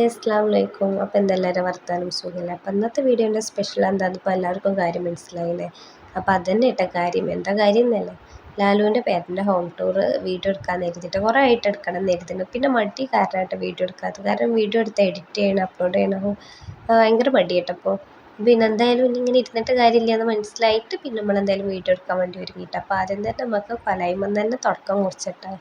Hi അസ്സാം വലൈക്കും അപ്പോൾ എന്തെല്ലാവരും വർത്താനം സുഖമില്ല അപ്പോൾ ഇന്നത്തെ വീഡിയോന്റെ സ്പെഷ്യൽ എന്താണെന്ന് ഇപ്പോൾ എല്ലാവർക്കും കാര്യം മനസ്സിലായില്ലേ? അപ്പോൾ അതന്നെ ഇട്ട കാര്യം. എന്താ കാര്യം എന്നല്ലേ? ലാലുവിന്റെ പേരന്റെ ഹോം ടൂർ വീഡിയോ എടുക്കാൻ എഴുതിയിട്ട് കുറേ ആയിട്ട് എടുക്കണം എന്ന് പിന്നെ മടി കാരണമായിട്ട് വീഡിയോ എടുക്കാത്തത്. കാരണം വീഡിയോ എടുത്ത് എഡിറ്റ് ചെയ്യണം അപ്ലോഡ് ചെയ്യണം. ഭയങ്കര മടിയായിട്ടപ്പോൾ പിന്നെ എന്തായാലും ഇങ്ങനെ ഇരുന്നിട്ട് കാര്യമില്ല എന്ന് മനസ്സിലായിട്ട് പിന്നെ നമ്മൾ എന്തായാലും വീഡിയോ എടുക്കാൻ വേണ്ടി ഒരുങ്ങിയിട്ട്. അപ്പോൾ ആദ്യം തന്നെ നമുക്ക് പലായ്മ തന്നെ തുടക്കം കുറിച്ചിട്ടാണ്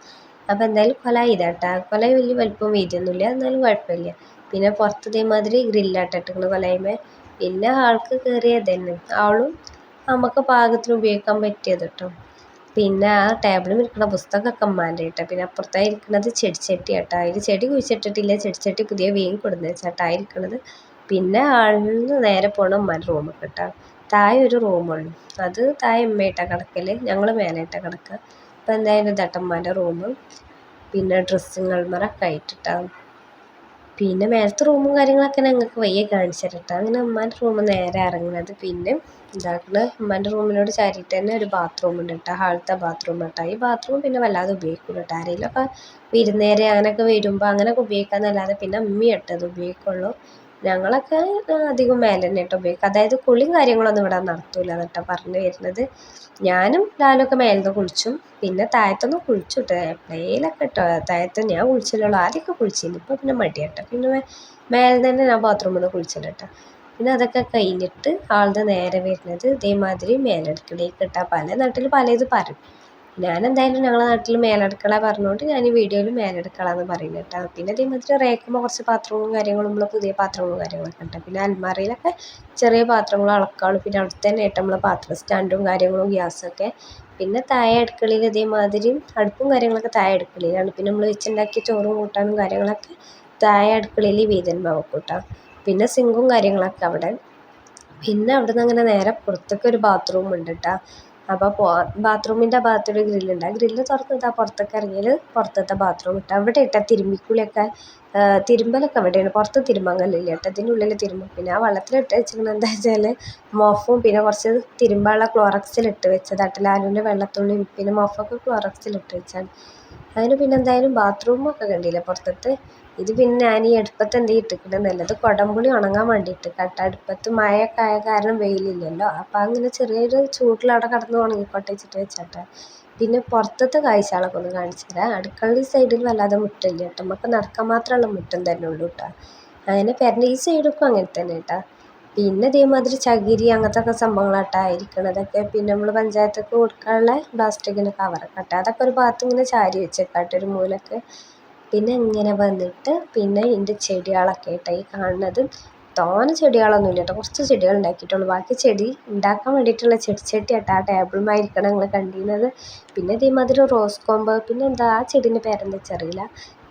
അപ്പോൾ എന്തായാലും കൊലായി ഇതാട്ടാ കൊലായി വലിയ വലിപ്പം വീതിയൊന്നുമില്ല എന്നാലും കുഴപ്പമില്ല. പിന്നെ പുറത്ത് ഇതേമാതിരി ഗ്രില്ലാട്ട് ഇട്ടിരിക്കുന്നത് കൊലായ്മേ. പിന്നെ ആൾക്ക് കയറിയത് തന്നെ ആളും നമുക്ക് പാകത്തിന് ഉപയോഗിക്കാൻ പറ്റിയത് കേട്ടോ പിന്നെ ആ ടേബിളിൽ ഇരിക്കുന്ന പുസ്തകമൊക്കെ അമ്മാന്റെ കേട്ടോ. പിന്നെ അപ്പുറത്തായി ഇരിക്കുന്നത് ചെടിച്ചട്ടി കേട്ടോ അതിൽ ചെടി കുഴിച്ചിട്ടിട്ടില്ല. ചെടിച്ചട്ടി പുതിയ വീൻ കൊടുന്ന് വെച്ചാട്ടാ ഇരിക്കുന്നത് പിന്നെ ആളിന് നേരെ പോകണം ഉമ്മാന്റെ റൂമിൽ കേട്ടോ. താഴെ ഒരു റൂമുള്ളൂ. അത് താഴെ ഉമ്മയിട്ട കിടക്കൽ ഞങ്ങൾ മേലേട്ടാണ് കിടക്കുക അപ്പോൾ എന്തായാലും ഇതാട്ടമ്മാന്റെ റൂം പിന്നെ ഡ്രസ്സിങ് അൾമറൊക്കെ ആയിട്ടിട്ടാണ് പിന്നെ മേലത്തെ റൂമും കാര്യങ്ങളൊക്കെ ഞങ്ങൾക്ക് വയ്യ കാണിച്ചു തരട്ടോ. അങ്ങനെ ഉമ്മാന്റെ റൂം നേരെ ഇറങ്ങുന്നത് പിന്നെ ഇതാക്കുന്നത് ഉമ്മാന്റെ റൂമിനോട് ചാരിയിട്ട് തന്നെ ഒരു ബാത്റൂം ഉണ്ട് കേട്ടോ ഹാളത്തെ ബാത്റൂം കേട്ടോ ഈ ബാത്റൂം പിന്നെ വല്ലാതെ ഉപയോഗിക്കില്ല കേട്ടോ. ആരെങ്കിലും ഒക്കെ വിരുന്നേരെ അങ്ങനെയൊക്കെ വരുമ്പോൾ അങ്ങനെയൊക്കെ ഉപയോഗിക്കാമെന്നല്ലാതെ പിന്നെ അമ്മി ഇട്ടത് ഉപയോഗിക്കുള്ളൂ. ഞങ്ങളൊക്കെ അധികം മേലെ തന്നെ കേട്ടോ ഉപയോഗിക്കുക അതായത് കുളിയും കാര്യങ്ങളൊന്നും ഇവിടെ നടത്തൂല കേട്ടോ പറഞ്ഞു വരുന്നത്. ഞാനും ലാലൊക്കെ മേലത്തെ കുളിച്ചും പിന്നെ താഴത്തൊന്നും കുളിച്ചു കേട്ടോ എപ്പോഴേലൊക്കെ കേട്ടോ താഴത്ത് ഞാൻ കുളിച്ചില്ലുള്ളൂ ആദ്യമൊക്കെ കുളിച്ചിരുന്നു. ഇപ്പോൾ പിന്നെ മടിയാട്ടോ. പിന്നെ മേലെ തന്നെ ഞാൻ ബാത്റൂമിൽ നിന്ന് കുളിച്ചില്ല കേട്ടോ പിന്നെ അതൊക്കെ കഴിഞ്ഞിട്ട് ആളുടെ നേരെ വരുന്നത് ഇതേമാതിരി മേലടുക്കളയിൽ കിട്ടാം പല നാട്ടിൽ പലത് പറയും. ഞാൻ എന്തായാലും ഞങ്ങളുടെ നാട്ടിൽ മേലടുക്കള പറഞ്ഞുകൊണ്ട് ഞാൻ ഈ വീഡിയോയിൽ മേലടുക്കള എന്ന് പറയുന്നത് കേട്ടോ. പിന്നെ ഇതേമാതിരി റേക്കുമ്പോൾ കുറച്ച് പാത്രങ്ങളും കാര്യങ്ങളും നമ്മൾ പുതിയ പാത്രങ്ങളും കാര്യങ്ങളൊക്കെ ഉണ്ട് പിന്നെ അൽമാരയിലൊക്കെ ചെറിയ പാത്രങ്ങളും അളക്കാളും പിന്നെ അവിടെ തന്നെ ആയിട്ട് നമ്മൾ പാത്ര സ്റ്റാൻഡും കാര്യങ്ങളും ഗ്യാസൊക്കെ. പിന്നെ താഴെ അടുക്കളയിൽ ഇതേമാതിരി അടുപ്പും കാര്യങ്ങളൊക്കെ താഴെ അടുക്കളയിലാണ്. പിന്നെ നമ്മൾ വെച്ചുണ്ടാക്കിയ ചോറും കൂട്ടാനും കാര്യങ്ങളൊക്കെ താഴെ അടുക്കളയിൽ വീതന്മ വെക്കും പിന്നെ സിങ്കും കാര്യങ്ങളൊക്കെ അവിടെ. പിന്നെ അവിടെ നിന്ന് അങ്ങനെ നേരെ പുറത്തൊക്കെ ഒരു ബാത്റൂം ഉണ്ട് കേട്ടോ. അപ്പോൾ പോ ബാത്റൂമിന്റെ ഭാഗത്തൊരു ഗ്രില്ലുണ്ട്. ആ ഗ്രില്ല് തുറന്നിട്ടാൽ പുറത്തേക്ക് ഇറങ്ങിയാൽ പുറത്തത്തെ ബാത്റൂം ഇട്ട് അവിടെ ഇട്ട തിരുമ്മിക്കുളിയൊക്കെ തിരുമ്പലൊക്കെ അവിടെയാണ്. പുറത്ത് തിരുമ്പാൻ കല്ലില്ല കേട്ടോ ഉള്ളിൽ തിരുമ്പും പിന്നെ ആ വെള്ളത്തിലിട്ട് വെച്ചിരിക്കുന്നത് എന്താ വെച്ചാൽ മോഫും പിന്നെ കുറച്ച് തിരുമ്പാനുള്ള ക്ലോറക്സിലിട്ട് വെച്ചതാട്ടോ ലാലുവിന്റെ വെള്ളത്തുള്ളിയും പിന്നെ മോഫൊക്കെ ക്ലോറക്സിലിട്ട് വെച്ചാണ്. അതിന് പിന്നെ എന്തായാലും ബാത്റൂമൊക്കെ കണ്ടില്ലേ പുറത്തത്തെ? ഇത് പിന്നെ ഞാൻ ഈ അടുപ്പത്ത് എന്ത് ഇട്ടിട്ടുണ്ടെന്നല്ല ഇത് കുടംപുളി ഉണങ്ങാൻ വേണ്ടിയിട്ട് കട്ട. അടുപ്പത്ത് മഴയൊക്കെ ആയ കാരണം വെയിലില്ലല്ലോ. അപ്പോൾ അങ്ങനെ ചെറിയൊരു ചൂട്ടിൽ അവിടെ കിടന്ന് ഉണങ്ങിക്കോട്ടെ വെച്ചിട്ട് വെച്ചാട്ടെ. പിന്നെ പുറത്തത്തെ കാഴ്ചകളൊക്കെ ഒന്ന് കാണിച്ചു തരാം. അടുക്കള സൈഡിൽ വല്ലാതെ മുറ്റമില്ല കേട്ടോ. നമുക്ക് നടക്കാൻ മാത്രമുള്ള മുറ്റം തന്നെ ഉള്ളൂ കേട്ടോ. അങ്ങനെ പെരന്റെ ഈ സൈഡൊക്കെ അങ്ങനെ തന്നെ കേട്ടോ. പിന്നെ ഇതേമാതിരി ചകിരി അങ്ങനത്തെ ഒക്കെ സംഭവങ്ങളാട്ടാ ഇരിക്കണതൊക്കെ പിന്നെ നമ്മൾ പഞ്ചായത്തൊക്കെ കൊടുക്കാനുള്ള പ്ലാസ്റ്റിക്കിന്റെ കവറൊക്കെ കേട്ടോ അതൊക്കെ ഒരു ഭാഗത്ത് ഇങ്ങനെ ചാരി വെച്ചേക്കാട്ടോ ഒരു മൂലക്ക്. പിന്നെ ഇങ്ങനെ വന്നിട്ട് പിന്നെ ഇതിന്റെ ചെടികളൊക്കെ ആയിട്ടാണ് ഈ കാണുന്നത്. തോനെ ചെടികളൊന്നുമില്ല കേട്ടോ. കുറച്ച് ചെടികൾ ഉണ്ടാക്കിയിട്ടുള്ളൂ. ബാക്കി ചെടി ഉണ്ടാക്കാൻ വേണ്ടിയിട്ടുള്ള ചെടിച്ചട്ടി ആട്ടോ ആ ഇരിക്കണം നിങ്ങൾ കണ്ടിരുന്നത്. പിന്നെ ഇതേമാതിരി റോസ് കോമ്പ് പിന്നെ എന്താ ആ ചെടീന്റെ പേരെന്താ വെച്ചറിയില്ല.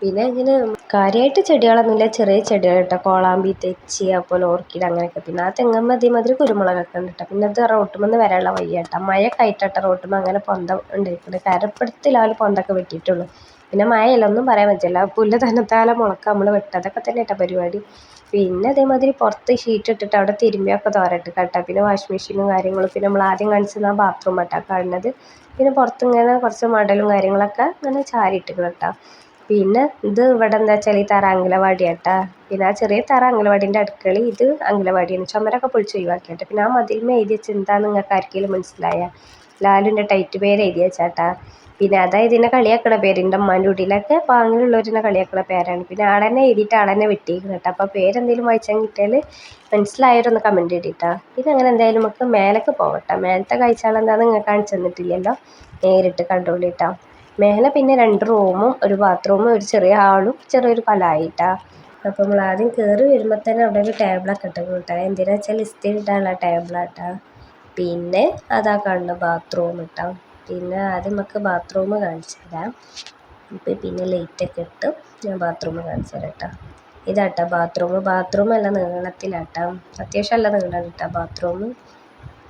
പിന്നെ ഇങ്ങനെ കാര്യമായിട്ട് ചെടികളൊന്നുമില്ല. ചെറിയ ചെടികൾ കേട്ടോ. കോളാമ്പി തെച്ചി അതുപോലെ ഓർക്കിഡ് അങ്ങനെയൊക്കെ. പിന്നെ ആ തെങ്ങമ്മ അതേമാതിരി കുരുമുളകൊക്കെ ഉണ്ട് കേട്ടോ പിന്നെ അത് റോട്ടുമെന്ന് വരാനുള്ള വയ്യ കേട്ടോ മഴ കയറ്റട്ടോ റോട്ടുമ്പോൾ അങ്ങനെ പൊന്തം ഉണ്ടായിട്ടുണ്ട് കരപ്പെടുത്തിലാൽ പൊന്തൊക്കെ വെട്ടിയിട്ടുള്ളൂ. പിന്നെ മഴയല്ല ഒന്നും പറയാൻ പറ്റില്ല. പുല്ല് തന്നത്താലെ മുളക്കുക നമ്മൾ വെട്ടതൊക്കെ തന്നെ കേട്ടോ പരിപാടി. പിന്നെ അതേമാതിരി പുറത്ത് ഷീറ്റ് ഇട്ടിട്ട് അവിടെ തിരുമ്പിയൊക്കെ തോരട്ട് കേട്ടോ. പിന്നെ വാഷിംഗ് മെഷീനും കാര്യങ്ങളും. പിന്നെ നമ്മൾ ആദ്യം കാണിച്ചത് ആ ബാത്റൂം ആട്ടോ കാണുന്നത്. പിന്നെ പുറത്ത് ഇങ്ങനെ കുറച്ച് മടലും കാര്യങ്ങളൊക്കെ ഇങ്ങനെ ചാരിയിട്ട് കേട്ടോ. പിന്നെ ഇത് ഇവിടെ എന്താ വെച്ചാൽ ഈ തറ അംഗലവാടി കേട്ടാ പിന്നെ ആ ചെറിയ തറ അങ്കലവാടീന്റെ അടുക്കളി ഇത് അംഗലവാടിയാണ്. ചുമരൊക്കെ പൊളിച്ച് ഒഴിവാക്കിയിട്ട് പിന്നെ ആ മതിൽമേ എഴുതി വെച്ച് എന്താണെന്ന് നിങ്ങൾക്ക് ആർക്കെങ്കിലും മനസ്സിലായ? ലാലുവിന്റെ ടൈറ്റ് പേര് എഴുതി വെച്ചാട്ടാ. പിന്നെ അതായത് ഇതിനെ കളിയാക്കണ പേര്. എന്റെ ഉമ്മാന്റെ കുടിയിലൊക്കെ പാങ്ങിലുള്ളവരെന്നെ കളിയാക്കണ പേരാണ്. പിന്നെ ആളെന്നെ എഴുതിയിട്ട് ആളെന്നെ വെട്ടിയിരിക്കണം കേട്ടോ. അപ്പോൾ പേരെന്തെങ്കിലും വായിച്ചാൽ കിട്ടിയാൽ മനസ്സിലായവരൊന്ന് കമന്റ് ചെയ്തിട്ടാ പിന്നെ അങ്ങനെ എന്തായാലും നമുക്ക് മേലേക്ക് പോകട്ടെ മേലത്തെ കാഴ്ചകൾ എന്താണെന്ന് നിങ്ങൾ കാണിച്ചു തന്നിട്ടില്ലല്ലോ? നേരിട്ട് കണ്ടോളിട്ടാ. മേലെ പിന്നെ രണ്ട് റൂമും ഒരു ബാത്റൂമും ഒരു ചെറിയ ഹാളും ചെറിയൊരു കലായിട്ടാ അപ്പോൾ നമ്മൾ ആദ്യം കയറി വരുമ്പോൾ തന്നെ അവിടെ ഒരു ടേബിളൊക്കെ ഇട്ട് കേട്ടോ. എന്തിനാ വെച്ചാൽ ലിസ്റ്റ് ഇടാനുള്ള ടേബിളാട്ടാ പിന്നെ അതാ കാണുന്ന ബാത്റൂം ഇട്ടാ. പിന്നെ ആദ്യം നമുക്ക് ബാത്റൂം കാണിച്ചു തരാം. ഇപ്പം പിന്നെ ലൈറ്റൊക്കെ ഇട്ട് ഞാൻ ബാത്റൂം കാണിച്ചു തരാം കേട്ടോ ഇതാട്ടോ ബാത്റൂം ബാത്റൂം അല്ല നീളത്തിലാട്ടോ. അത്യാവശ്യം നല്ല നീളം കേട്ടോ ബാത്റൂം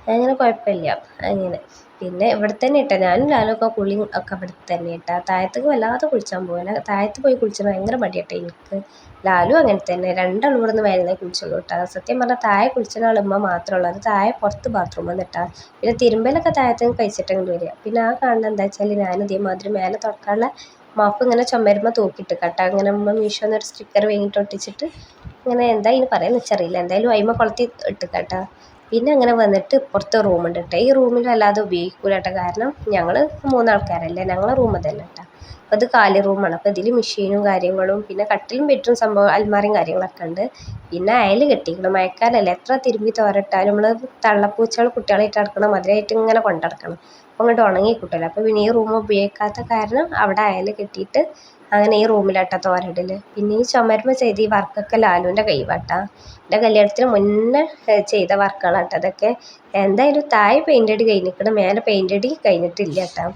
അങ്ങനെ കുഴപ്പമില്ല. അങ്ങനെ. പിന്നെ ഇവിടെ തന്നെ ഇട്ടാൽ ഞാനും ലാലൊക്കെ കുളിയും ഒക്കെ ഇവിടെ തന്നെ ഇട്ടാ. താഴത്തേക്ക് വല്ലാതെ കുളിച്ചാൻ പോകില്ല താഴത്ത് പോയി കുളിച്ചാൽ ഭയങ്കര മടിയാട്ടോ എനിക്ക്. ലാലും അങ്ങനെ തന്നെ. രണ്ടാളും ഇവിടെ നിന്ന് മേലെ കുളിച്ചുള്ളൂ കേട്ടോ. സത്യം പറഞ്ഞാൽ താഴെ കുളിച്ചാൽ ഉമ്മ മാത്രമേ ഉള്ളൂ. അത് താഴെ പുറത്ത് ബാത്റൂം വന്നിട്ടാ പിന്നെ തിരുമ്പലൊക്കെ താഴത്ത് നിന്ന് കഴിച്ചിട്ടെങ്കിലും വരിക. പിന്നെ ആ കാണുന്നത് എന്താ വെച്ചാൽ ഞാൻ ഇതേമാതിരി മേലെ തുറക്കാനുള്ള മാപ്പ് ഇങ്ങനെ ചുമരുമ്പോൾ തൂക്കിയിട്ട് കേട്ടോ. അങ്ങനെ നമ്മൾ മീഷോ എന്നൊരു സ്റ്റിക്കർ വാങ്ങിയിട്ട് ഒട്ടിച്ചിട്ട് ഇങ്ങനെ എന്താ ഇതിന് പറയാന്ന് വെച്ചറിയില്ല. എന്തായാലും അയിമ കൊളുത്തി ഇട്ട് കേട്ടോ. പിന്നെ അങ്ങനെ വന്നിട്ട് പുറത്ത് റൂമുണ്ട് കേട്ടോ ഈ റൂമിൽ അല്ലാതെ ഉപയോഗിക്കില്ല കേട്ടോ കാരണം ഞങ്ങൾ മൂന്നാൾക്കാരല്ലേ. ഞങ്ങളെ റൂം തന്നെ കേട്ടോ അപ്പോൾ ഇത് കാലി റൂമാണ്. അപ്പോൾ ഇതിൽ മെഷീനും കാര്യങ്ങളും പിന്നെ കട്ടിലും ബെഡ്റൂം സംഭവം അൽമാരയും കാര്യങ്ങളൊക്കെ ഉണ്ട്. പിന്നെ അയൽ കെട്ടിക്കണം. മഴക്കാലമല്ലേ എത്ര തിരുമ്പി തോരട്ടാലും നമ്മൾ തള്ളപ്പൂച്ചകൾ കുട്ടികളായിട്ട് നടക്കണം മധുരമായിട്ട് ഇങ്ങനെ കൊണ്ടുനടക്കണം അപ്പോൾ അങ്ങോട്ട് ഉണങ്ങി കിട്ടില്ല അപ്പോൾ പിന്നെ ഈ റൂം ഉപയോഗിക്കാത്ത കാരണം അവിടെ അയൽ കെട്ടിയിട്ട് അങ്ങനെ ഈ റൂമിലാട്ടാ തോരയിടൽ പിന്നെ ഈ ചുമരുമ ചെയ്ത ഈ വർക്കൊക്കെ ലാലുവിന്റെ കൈവാട്ടാ. എന്റെ കല്യാണത്തിന് മുന്നേ ചെയ്ത വർക്കുകളാട്ടോ അതൊക്കെ. എന്തായാലും താഴെ പെയിന്റ് അടി കഴിഞ്ഞിരിക്കണം മേലെ പെയിന്റ് അടി കഴിഞ്ഞിട്ടില്ല കേട്ടോ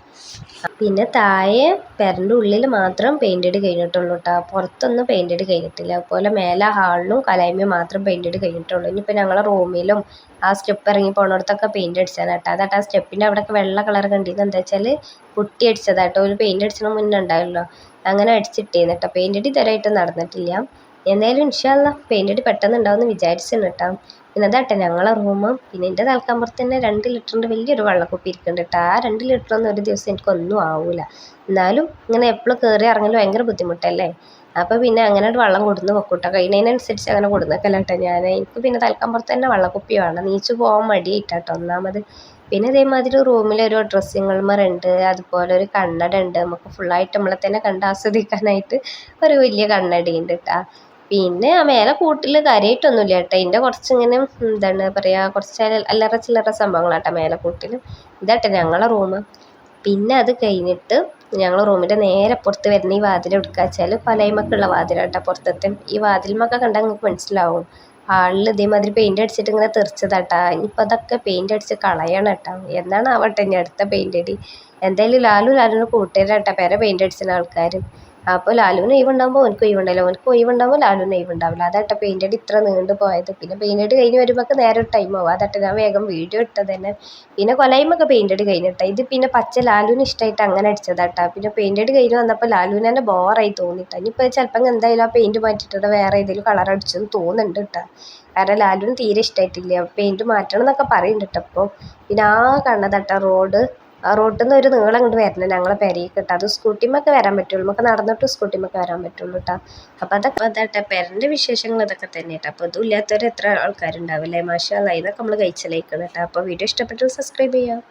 പിന്നെ താഴെ പെരന്റെ ഉള്ളിൽ മാത്രം പെയിന്റ് അടി കഴിഞ്ഞിട്ടുള്ളൂ കേട്ടോ പുറത്തൊന്നും പെയിന്റ് അടി കഴിഞ്ഞിട്ടില്ല. അതുപോലെ മേലെ ഹാളിലും കലായ്മയും മാത്രം പെയിന്റ് അടി കഴിഞ്ഞിട്ടുള്ളൂ. ഇനിയിപ്പോൾ ഞങ്ങളെ റൂമിലും ആ സ്റ്റെപ്പ് ഇറങ്ങി പോണോടത്തൊക്കെ പെയിന്റ് അടിച്ചതാണ് കേട്ടോ. അതാട്ട് ആ സ്റ്റെപ്പിന്റെ അവിടെയൊക്കെ വെള്ള കളർ കണ്ടിരുന്നത് എന്താ വെച്ചാൽ പുട്ടി അടിച്ചതാട്ടോ ഒരു പെയിന്റ് അടിച്ചതിന് മുന്നേ ഉണ്ടായല്ലോ. അങ്ങനെ അടിച്ചിട്ടേന്ന് കേട്ടോ. പെയിന്റ് അടി ഇതുവരെയായിട്ട് നടന്നിട്ടില്ല. എന്തായാലും ഇൻഷാല്ല പെയിന്റ് അടി പെട്ടെന്ന് ഉണ്ടാവുമെന്ന് വിചാരിച്ചിരുന്നു കേട്ടോ. പിന്നെ അതാട്ടെ ഞങ്ങളെ റൂം പിന്നെ എന്റെ തലക്കാമ്പുറത്ത് തന്നെ രണ്ട് ലിറ്ററിന്റെ വലിയൊരു വെള്ളക്കുപ്പി ഇരിക്കുന്നുണ്ട് കേട്ടോ. ആ രണ്ട് ലിറ്ററൊന്നും ഒരു ദിവസം എനിക്കൊന്നും ആവില്ല എന്നാലും ഇങ്ങനെ എപ്പോഴും കയറി ഇറങ്ങൽ ഭയങ്കര ബുദ്ധിമുട്ടല്ലേ? അപ്പോൾ പിന്നെ അങ്ങനെ വള്ളം കൊടുന്ന് വെക്കും കേട്ടോ കഴിയുന്നതിനനുസരിച്ച് അങ്ങനെ കൊടുന്നേക്കല്ല കേട്ടോ ഞാൻ എനിക്ക് പിന്നെ തലക്കാമ്പുറത്ത് തന്നെ വെള്ളക്കുപ്പി വേണം നീച്ച് പോകാൻ മടിയായിട്ടാട്ടോ. ഒന്നാമത് പിന്നെ ഇതേമാതിരി റൂമിലൊരു ഡ്രസ്സിങ് ഉണ്ട്. അതുപോലെ ഒരു കണ്ണട ഉണ്ട് നമുക്ക് ഫുള്ളായിട്ട് നമ്മളെ തന്നെ കണ്ട് ആസ്വദിക്കാനായിട്ട് ഒരു വലിയ കണ്ണട ഉണ്ട് കേട്ടോ പിന്നെ ആ മേലെ കൂട്ടിൽ കരയിട്ടൊന്നുമില്ല കേട്ടോ ഇതിന്റെ കുറച്ചിങ്ങനെ എന്താണ് പറയുക കുറച്ച് അല്ലറ ചില്ലറ സംഭവങ്ങളാട്ടോ മേലെ കൂട്ടിൽ ഇതാട്ടെ ഞങ്ങളെ റൂം പിന്നെ അത് കഴിഞ്ഞിട്ട് ഞങ്ങൾ റൂമിന്റെ നേരെ പുറത്ത് വരുന്ന ഈ വാതിൽ എടുക്കുക വെച്ചാൽ പലയിമക്കുള്ള കേട്ടോ പുറത്തത്തെ. ഈ വാതിൽമൊക്കെ കണ്ടാൽ നിങ്ങൾക്ക് മനസ്സിലാവും. ഹാളിൽ ഇതേമാതിരി പെയിന്റ് അടിച്ചിട്ട് ഇങ്ങനെ തെറിച്ചതാട്ടാ. ഇനിയിപ്പോൾ അതൊക്കെ പെയിന്റ് അടിച്ച് കളയണം കേട്ടോ എന്നാണ് ആവട്ടെ ഇനി അടുത്ത പെയിന്റ് അടി. എന്തായാലും ലാലു കൂട്ടുകാരാണ് കൂട്ടുകാരാട്ടോ പേരെ പെയിന്റ് അടിച്ചിരുന്ന ആൾക്കാർ അപ്പോൾ ലാലുവിന് ഒഴിവുണ്ടാകുമ്പോൾ ഓനക്ക് ഒഴിവുണ്ടാവില്ല. ഓനക്ക് ഒഴിവുണ്ടാകുമ്പോൾ ലാലുവിന് ഒഴിവുണ്ടാവില്ല. അതാട്ടോ പെയിന്റ് അടി ഇത്ര നീണ്ടു പോയത്. പിന്നെ പെയിന്റ് അടി കഴിഞ്ഞ് വരുമ്പോൾ നേരെ ഒരു ടൈം ആവും. അതാട്ടോ ഞാൻ വേഗം വീഡിയോ ഇട്ടത് തന്നെ. പിന്നെ കൊലയുമൊക്കെ പെയിന്റ് അടി കഴിഞ്ഞിട്ടാ. ഇത് പിന്നെ പച്ച ലാലുവിന് ഇഷ്ടമായിട്ട് അങ്ങനെ അടിച്ചതാട്ടാ. പിന്നെ പെയിന്റ് അടി കഴിഞ്ഞ് വന്നപ്പോൾ ലാലുവിന് തന്നെ ബോറായി തോന്നിട്ടാ. ഇനിയിപ്പോൾ ചിലപ്പോൾ എന്തായാലും ആ പെയിന്റ് മാറ്റിയിട്ട് വേറെ ഏതെങ്കിലും കളർ അടിച്ചെന്ന് തോന്നുന്നുണ്ട് കേട്ടോ കാരണം ലാലുവിന് തീരെ ഇഷ്ടമായിട്ടില്ല പെയിന്റ് മാറ്റണം എന്നൊക്കെ പറയുന്നുണ്ട് കേട്ടോ അപ്പോൾ പിന്നെ ആ കണ്ടതാട്ടോ റോഡ്. ആ റോട്ടിൽ നിന്ന് ഒരു നീളം ഇങ്ങോട്ട് വരണം ഞങ്ങളെ പെരയിൽ കേട്ടോ അത് സ്കൂട്ടിമൊക്കെ വരാൻ പറ്റുള്ളൂ. നമുക്ക് നടന്നിട്ട് സ്കൂട്ടിമൊക്കെ വരാൻ പറ്റുള്ളൂ കേട്ടോ അപ്പോൾ അതൊക്കെ അതാട്ടെ പെരന്റെ വിശേഷങ്ങൾ ഇതൊക്കെ തന്നെ കേട്ടോ അപ്പോൾ ഇതും ഇല്ലാത്തവർ എത്ര ആൾക്കാരുണ്ടാവില്ലേ മാഷാ ഇതൊക്കെ നമ്മൾ കഴിച്ചലേക്കണം കേട്ടോ അപ്പോൾ വീഡിയോ ഇഷ്ടപ്പെട്ടു സബ്സ്ക്രൈബ് ചെയ്യാം.